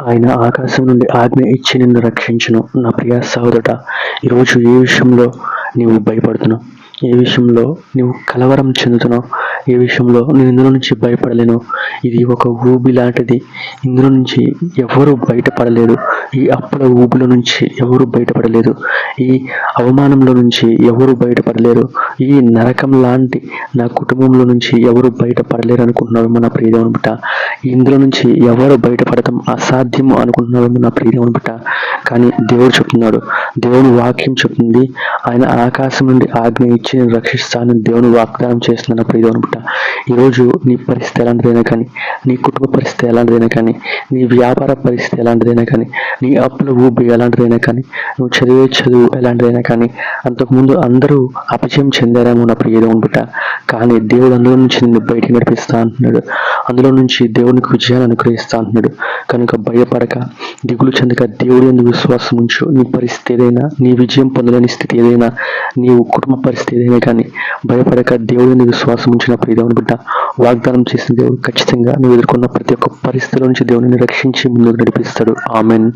ఆయన ఆకాశం నుండి ఆజ్ఞ ఇచ్చి నిన్ను రక్షించును. నా ప్రియ సహోదట ఈరోజు ఏ విషయంలో నీవు భయపడుతున్నావు ఏ విషయంలో నీవు కలవరం చెందుతున్నావు ఏ విషయంలో నేను ఇందులో నుంచి భయపడలేను. ఇది ఒక ఊబి లాంటిది. ఇందులో నుంచి ఎవరు బయటపడలేరు ఈ అప్పుల ఊబిలో నుంచి ఎవరు బయటపడలేరు ఈ అవమానంలో నుంచి ఎవరు బయటపడలేరు. ఈ నరకం లాంటి నా కుటుంబంలో నుంచి ఎవరు బయటపడలేరు అనుకుంటున్నారు మన ప్రియదేవుని బిడ్డ. ఇందులో నుంచి ఎవరు బయటపడటం అసాధ్యము అనుకుంటున్నారు మన ప్రియదేవుని బిడ్డ. కానీ దేవుడు చెప్తున్నాడు. దేవుని వాక్యం చెప్తుంది. ఆయన ఆకాశం నుండి ఆజ్ఞ ఇచ్చి నేను రక్షిస్తానని దేవుని వాగ్దానం చేస్తున్న నా ప్రియదేవుని బిడ్డ. ఈరోజు నీ పరిస్థితి ఎలాంటిదైనా కానీ నీ కుటుంబ పరిస్థితి ఎలాంటిదైనా కానీ నీ వ్యాపార పరిస్థితి ఎలాంటిదైనా కానీ నీ అప్పుల ఊబి ఎలాంటిదైనా కానీ నువ్వు చదివే చదువు ఎలాంటిదైనా కానీ అంతకుముందు అందరూ అపజయం చెందారేమో నా ప్రియదేవుని బిడ్డ. కానీ దేవుడు అందులో నుంచి నిన్ను బయట నడిపిస్తా అంటున్నాడు. అందులో నుంచి దేవునికి విజయాన్ని అనుగ్రహిస్తా అంటున్నాడు. కనుక భయపడక దిగులు చెందక దేవుడు ఎందుకు విశ్వాసం ఉంచు? నీ పరిస్థితి ఏదైనా నీ విజయం పొందలేని స్థితి ఏదైనా నీవు కుటుంబ పరిస్థితి ఏదైనా కానీ భయపడక దేవుడు ఎందుకు విశ్వాసం ఉంచిన ప్రియదేవుని బిడ్డ వాగ్దానం చేసిన దేవుడు ఖచ్చితంగా నువ్వు ఎదుర్కొన్న ప్రతి ఒక్క పరిస్థితుల నుంచి దేవుడిని రక్షించి ముందుకు నడిపిస్తాడు. ఆమెన్.